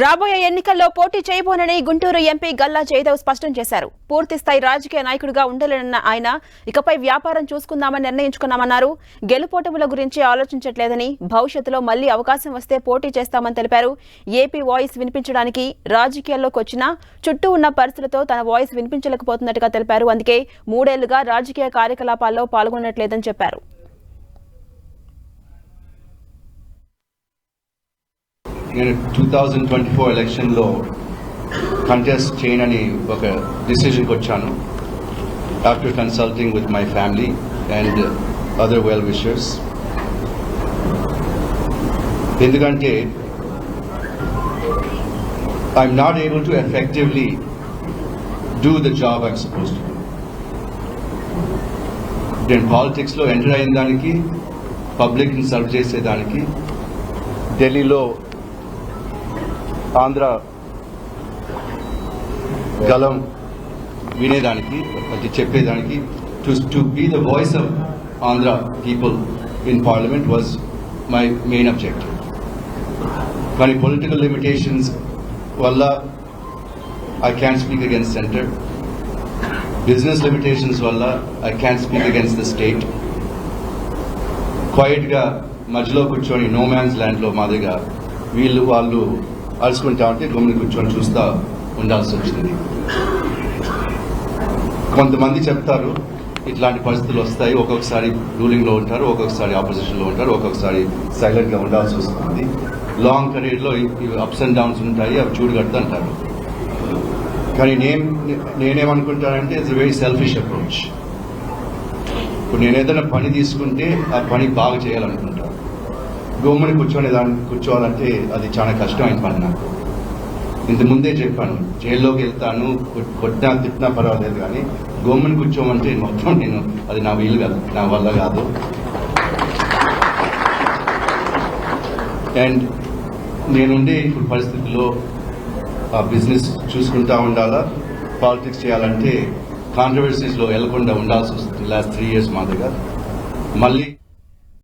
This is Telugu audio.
రాబోయే ఎన్నికల్లో పోటీ చేయబోనని గుంటూరు ఎంపీ గల్లా జయదేవ్ స్పష్టం చేశారు. పూర్తి స్థాయి రాజకీయ నాయకుడిగా ఉండలేనన్న ఆయన ఇకపై వ్యాపారం చూసుకుందామని నిర్ణయించుకున్నామన్నారు. గెలుపోటముల గురించి ఆలోచించట్లేదని భవిష్యత్తులో మళ్ళీ అవకాశం వస్తే పోటీ చేస్తామని తెలిపారు. ఏపీ వాయిస్ వినిపించడానికి రాజకీయాల్లోకి వచ్చినా చుట్టూ ఉన్న పరిస్థితులతో తన వాయిస్ వినిపించలేకపోతున్నట్టుగా తెలిపారు. అందుకే మూడేళ్ళుగా రాజకీయ కార్యకలాపాల్లో పాల్గొనట్లేదని చెప్పారు. నేను టూ థౌజండ్ ట్వంటీ ఫోర్ ఎలక్షన్లో కంటెస్ట్ చేయనని ఒక డిసిషన్కి వచ్చాను. After consulting with my family and other well wishers ఎందుకంటే I'm not able to effectively do the job I'm suppose to నేను పాలిటిక్స్లో ఎంటర్ అయిన దానికి పబ్లిక్ని సర్వ్ చేసేదానికి ఢిల్లీలో ఆంధ్ర గలం వినేదానికి అది చెప్పేదానికి to to be the voice of Andhra people in Parliament was my main objective కానీ పొలిటికల్ లిమిటేషన్స్ వల్ల I can speak against centre business limitations వల్ల I can speak against the state క్వైట్గా మధ్యలో కూర్చొని నో మ్యాన్స్ ల్యాండ్లో మాదిరిగా వీళ్ళు వాళ్ళు అరుచుకుంటా ఉంటే గమ్ముని కూర్చొని చూస్తా ఉండాల్సి వచ్చింది. కొంతమంది చెప్తారు ఇట్లాంటి పరిస్థితులు వస్తాయి ఒక్కొక్కసారి రూలింగ్లో ఉంటారు ఒక్కొక్కసారి ఆపోజిషన్లో ఉంటారు ఒక్కొక్కసారి సైలెంట్గా ఉండాల్సి వస్తుంది. లాంగ్ కెరీర్లో ఇవి అప్స్ అండ్ డౌన్స్ ఉంటాయి అవి చూడగడతా అంటారు. కానీ నేను నేనేమనుకుంటానంటే ఇట్స్ వెరీ సెల్ఫిష్ అప్రోచ్. ఇప్పుడు నేను ఏదైనా పని తీసుకుంటే ఆ పని బాగా చేయాలనుకుంటాను గోముని కూర్చొని దాన్ని కూర్చోవాలంటే అది చాలా కష్టమైన పని నాకు. ఇంతకుముందే చెప్పాను జైల్లోకి వెళ్తాను కొట్టినా తిట్టినా పర్వాలేదు కానీ గోముని కూర్చోమంటే మొత్తం నేను అది నా వీలు కాదు నా వల్ల కాదు. అండ్ నేనుండే ఇప్పుడు పరిస్థితుల్లో ఆ బిజినెస్ చూసుకుంటా ఉండాలా? పాలిటిక్స్ చేయాలంటే కాంట్రవర్సీస్లో వెళ్ళకుండా ఉండాల్సి వస్తుంది. లాస్ట్ త్రీ ఇయర్స్ మాదిరిగా. మళ్ళీ